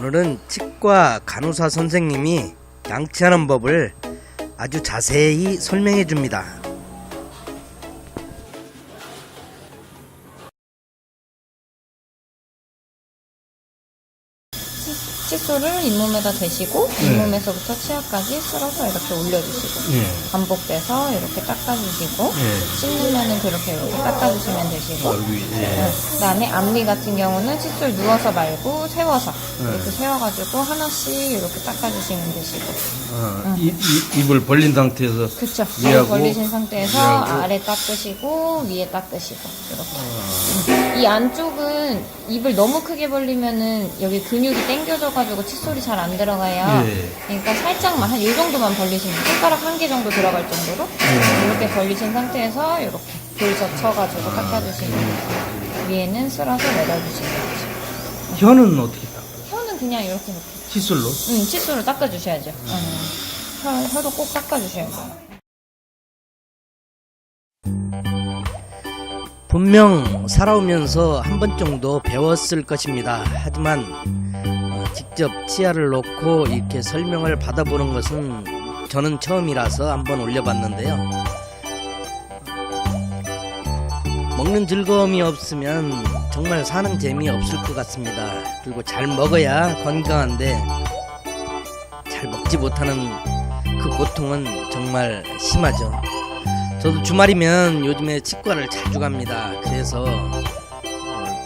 오늘은 치과 간호사 선생님이 양치하는 법을 아주 자세히 설명해 줍니다. 칫솔을 잇몸에다 대시고 잇몸에서부터 치아까지 쓸어서 이렇게 올려주시고 예. 반복돼서 이렇게 닦아주시고 예. 씻으면은 그렇게 이렇게 닦아주시면 되시고 예. 네. 그다음에 앞니 같은 경우는 칫솔 누워서 말고 세워서 네. 이렇게 세워가지고 하나씩 이렇게 닦아주시면 되시고 어, 이, 이, 입을 벌린 상태에서 그쵸 위하고, 이 벌리신 상태에서 위하고. 아래 닦으시고 위에 닦으시고 이렇게 음. 이 안쪽은 입을 너무 크게 벌리면은 여기 근육이 당겨져가 지고 칫솔이 잘 안 들어가요 예. 그러니까 살짝만 한 이 정도만 벌리시면 손가락 한 개 정도 들어갈 정도로 예. 이렇게 벌리신 상태에서 이렇게 돌 젖혀가지고 닦아주시면 돼요 위에는 쓸어서 내려주시면 되죠 혀는 어떻게 닦아? 혀는 그냥 이렇게 이렇게 칫솔로? 응, 칫솔로 닦아주셔야죠. 응. 혀, 혀도 꼭 닦아주셔야 돼요. 분명 살아오면서 한 번 정도 배웠을 것입니다. 하지만 어, 직접 치아를 놓고 이렇게 설명을 받아보는 것은 저는 처음이라서 한번 올려봤는데요. 먹는 즐거움이 없으면 정말 사는 재미 없을 것 같습니다. 그리고 잘 먹어야 건강한데 잘 먹지 못하는 그 고통은 정말 심하죠. 저도 주말이면 요즘에 치과를 자주 갑니다. 그래서 어,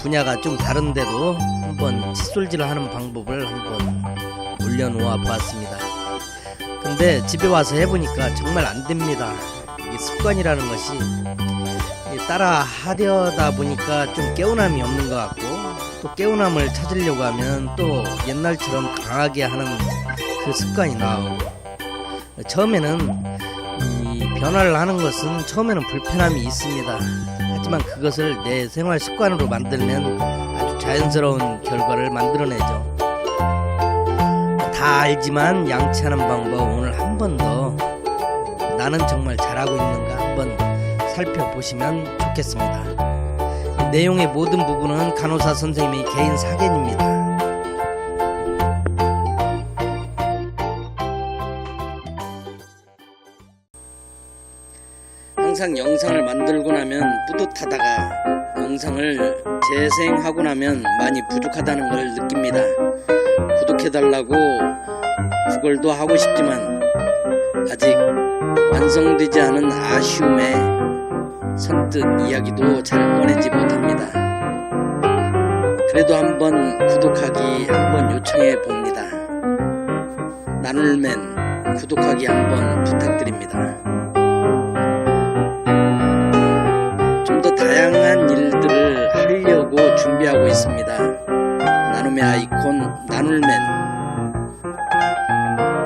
분야가 좀 다른데도 한번 칫솔질을 하는 방법을 한번 올려놓아 보았습니다. 근데 집에 와서 해보니까 정말 안 됩니다. 이게 습관이라는 것이 따라 하려다 보니까 좀 깨우남이 없는 것 같고 또 깨우남을 찾으려고 하면 또 옛날처럼 강하게 하는 그 습관이 나오고 처음에는 이 변화를 하는 것은 처음에는 불편함이 있습니다. 하지만 그것을 내 생활 습관으로 만들면 아주 자연스러운 결과를 만들어내죠. 다 알지만 양치하는 방법 오늘 한 번 더 나는 정말 잘하고 있는가 한번 살펴보시면 좋겠습니다. 내용의 모든 부분은 간호사 선생님의 개인 사견입니다. 항상 영상을 만들고 나면 뿌듯하다가 영상을 재생하고 나면 많이 부족하다는 걸 느낍니다. 구독해달라고 구걸도 하고 싶지만 아직 완성되지 않은 아쉬움에 선뜻 이야기도 잘 꺼내지 못합니다. 그래도 한번 구독하기 한번 요청해 봅니다. 나눌맨 구독하기 한번 부탁드립니다. 아이콘 나눌맨.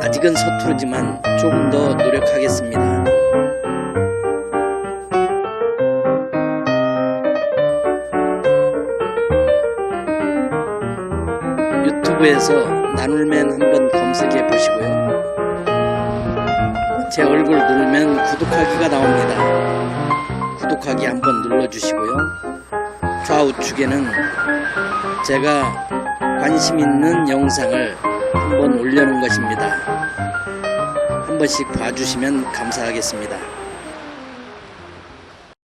아직은 서투르지만 조금 더 노력하겠습니다. 유튜브에서 나눌맨 한번 검색해 보시고요. 제 얼굴 누르면 구독하기가 나옵니다. 구독하기 한번 눌러주시고요. 좌우측에는 제가 관심 있는 영상을 한번 올려놓은 것입니다. 한 번씩 봐주시면 감사하겠습니다.